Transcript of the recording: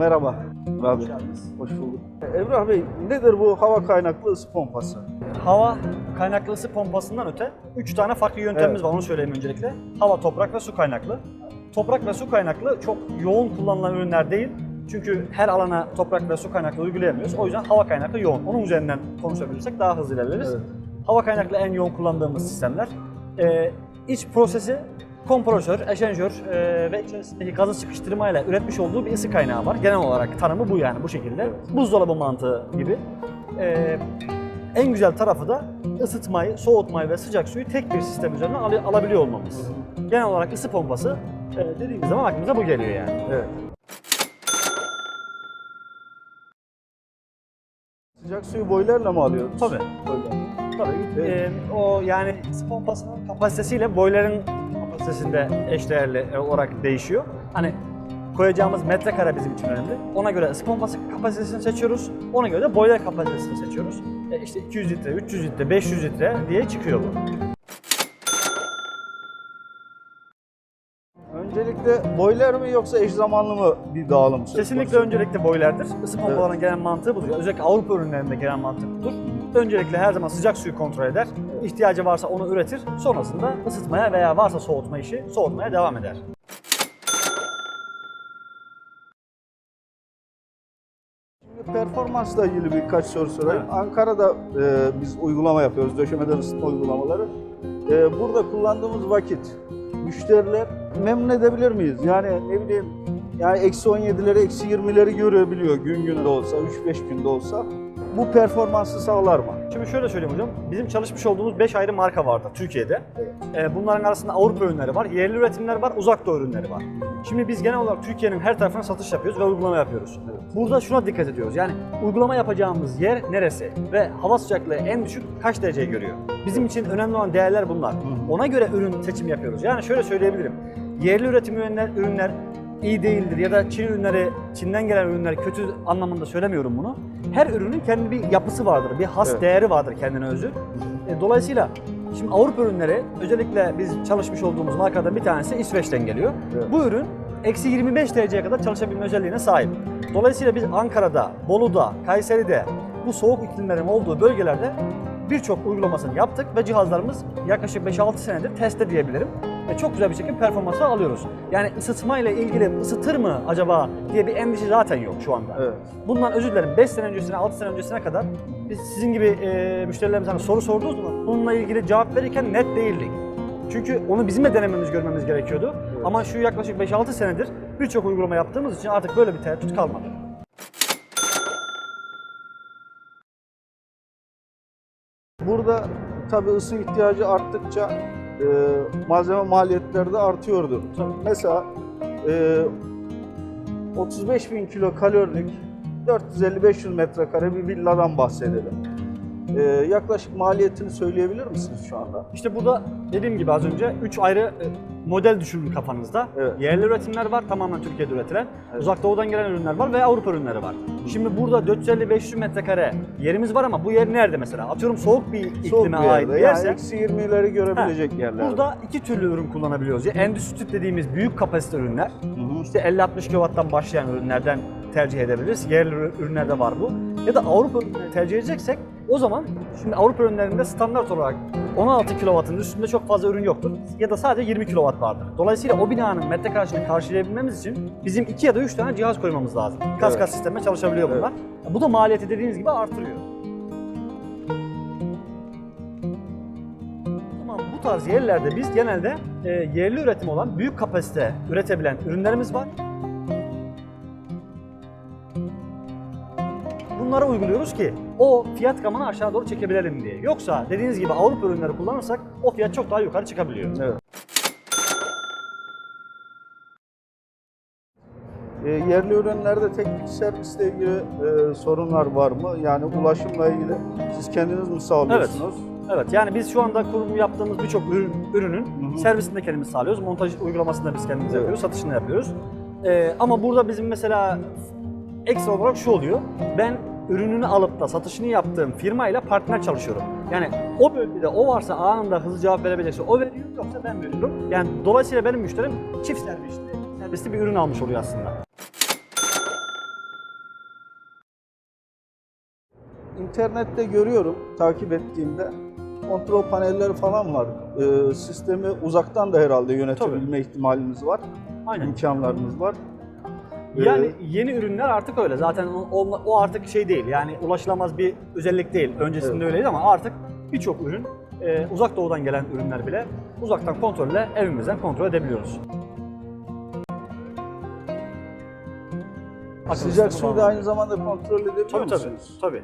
Merhaba. Abi. Hoş bulduk. Emrah Bey nedir bu hava kaynaklı ısı pompası? Hava kaynaklı ısı pompasından öte 3 tane farklı yöntemimiz Evet. var onu söyleyeyim öncelikle. Hava, toprak ve su kaynaklı. Toprak ve su kaynaklı çok yoğun kullanılan ürünler değil. Çünkü her alana toprak ve su kaynaklı uygulayamıyoruz. O yüzden hava kaynaklı yoğun. Onun üzerinden konuşabilirsek daha hızlı ilerleriz. Evet. Hava kaynaklı en yoğun kullandığımız sistemler. Ee, iç prosesi kompresör, eşenjör e, ve içerisindeki gazı sıkıştırmayla üretmiş olduğu bir ısı kaynağı var. Genel olarak tanımı bu yani bu şekilde. Buzdolabı mantığı gibi. Ee, en güzel tarafı da ısıtmayı, soğutmayı ve sıcak suyu tek bir sistem üzerinden al- alabiliyor olmamız. Genel olarak ısı pompası e, dediğimiz zaman aklımıza bu geliyor yani. Evet. Sıcak suyu boylarla mı alıyoruz? Tabii. Boylarla. Tabii. Evet. Ee, o yani ısı pompasının kapasitesiyle boiler'ın kapasitesinde eşdeğerli olarak değişiyor. Hani koyacağımız metrekare bizim için önemli. Ona göre ısı pompası kapasitesini seçiyoruz. Ona göre de boiler kapasitesini seçiyoruz. E işte 200 litre, 300 litre, 500 litre diye çıkıyor bu. Öncelikle boiler mi yoksa eş zamanlı mı bir dağılım Kesinlikle öncelikle boiler'dir. Isı pompalarının genel mantığı budur. Özellikle Avrupa ürünlerinde genel mantık budur. Öncelikle her zaman sıcak suyu kontrol eder. İhtiyacı varsa onu üretir. Sonrasında ısıtmaya veya varsa soğutma işi soğutmaya devam eder. Performansla ilgili birkaç soru sorayım. Evet. Ankara'da e, biz uygulama yapıyoruz, döşemeden ısıtma uygulamaları. E, burada kullandığımız vakit müşteriler memnun edebilir miyiz? Yani ne bileyim, yani eksi 17'leri, eksi 20'leri görebiliyor gün günde olsa, 3-5 günde olsa. Bu performansı sağlar mı? Şimdi şöyle söyleyeyim hocam. Bizim çalışmış olduğumuz 5 ayrı marka vardı Türkiye'de. Ee, bunların arasında Avrupa ürünleri var, yerli üretimler var, uzak doğu ürünleri var. Şimdi biz genel olarak Türkiye'nin her tarafına satış yapıyoruz ve uygulama yapıyoruz. Burada şuna dikkat ediyoruz. Yani uygulama yapacağımız yer neresi ve hava sıcaklığı en düşük kaç dereceyi görüyor? Bizim için önemli olan değerler bunlar. Ona göre ürün seçimi yapıyoruz. Yani şöyle söyleyebilirim. Yerli üretim ürünler, ürünler iyi değildir ya da Çin ürünleri, Çin'den gelen ürünler kötü anlamında söylemiyorum bunu. Her ürünün kendi bir yapısı vardır, bir has Evet. değeri vardır kendine özü. E, Dolayısıyla şimdi Avrupa ürünleri özellikle biz çalışmış olduğumuz markadan bir tanesi İsveç'ten geliyor. Evet. Bu ürün eksi 25 dereceye kadar çalışabilme özelliğine sahip. Dolayısıyla biz Ankara'da, Bolu'da, Kayseri'de bu soğuk iklimlerin olduğu bölgelerde birçok uygulamasını yaptık ve cihazlarımız yaklaşık 5-6 senedir testte diyebilirim. Ve çok güzel bir şekilde performansı alıyoruz. Yani ısıtma ile ilgili ısıtır mı acaba diye bir endişe zaten yok şu anda. Evet. Bundan özür dilerim 5 sene öncesine 6 sene öncesine kadar biz sizin gibi e, müşterilerimiz hani soru sorduğu zaman bununla ilgili cevap verirken net değildik. Çünkü onu bizim de denememiz, görmemiz gerekiyordu. Ama şu yaklaşık 5-6 senedir birçok uygulama yaptığımız için artık böyle bir tereddüt kalmadı. Burada tabii ısı ihtiyacı arttıkça e, malzeme maliyetleri de artıyordu. Mesela e, 35 bin kilo kalorilik 450-500 metrekare bir villadan bahsedelim. E, yaklaşık maliyetini söyleyebilir misiniz şu anda? İşte burada dediğim gibi az önce 3 ayrı e, model düşünün kafanızda. Evet. Yerli üretimler var, tamamen Türkiye'de üretilen. Evet. Uzak doğudan gelen ürünler var ve Avrupa ürünleri var. Şimdi burada 450-500 metrekare yerimiz var ama bu yer nerede mesela? Atıyorum soğuk bir iklime Soğuk bir ait bir Yani yerse eksi 20'leri görebilecek yerler. burada iki türlü ürün kullanabiliyoruz. Ya endüstri dediğimiz büyük kapasite ürünler. Hı hı. İşte 50-60 kW'dan başlayan ürünlerden tercih edebiliriz. Yerli ürü- ürünlerde var bu. Ya da Avrupa tercih edeceksek o zaman şimdi Avrupa ürünlerinde standart olarak 16 kW'ın üstünde çok fazla ürün yoktur. Ya da sadece 20 kW vardır. Dolayısıyla o binanın metrekaresini karşılayabilmemiz için bizim 2 ya da 3 tane cihaz koymamız lazım. Kas Evet. kas sisteme çalışabiliyor Evet. bunlar. Bu da maliyeti dediğiniz gibi artırıyor. Ama bu tarz yerlerde biz genelde e, yerli üretim olan büyük kapasite üretebilen ürünlerimiz var. Bunları uyguluyoruz ki o fiyat gamını aşağı doğru çekebilelim diye. Yoksa dediğiniz gibi Avrupa ürünleri kullanırsak o fiyat çok daha yukarı çıkabiliyor. Evet. E, yerli ürünlerde teknik servisle ilgili e, sorunlar var mı? Yani ulaşımla ilgili siz kendiniz mi sağlıyorsunuz? Evet yani biz şu anda kurum yaptığımız birçok ürün, ürünün Hı hı. servisini de kendimiz sağlıyoruz. Montaj uygulamasını da biz kendimiz Evet. yapıyoruz, satışını yapıyoruz. Ee, ama burada bizim mesela ekstra olarak şu oluyor. Ben ürününü alıp da satışını yaptığım firmayla partner çalışıyorum. Yani o bölgede o varsa anında hızlı cevap verebilirse o veriyor yoksa ben veriyorum. Yani dolayısıyla benim müşterim çift servisli, servisli bir ürün almış oluyor aslında. İnternette görüyorum takip ettiğimde kontrol panelleri falan var. Ee, sistemi uzaktan da herhalde yönetebilme Tabii. ihtimalimiz var. Aynen. imkanlarımız var. Ee, Yani yeni ürünler artık öyle. Zaten o, o- artık şey değil. Yani ulaşılamaz bir özellik değil. Öncesinde Evet. öyleydi ama artık birçok ürün e, uzak doğudan gelen ürünler bile uzaktan kontrolle evimizden kontrol edebiliyoruz. Sıcak suyu da aynı zamanda kontrol edebiliyor Tabii tabii. musunuz? tabii.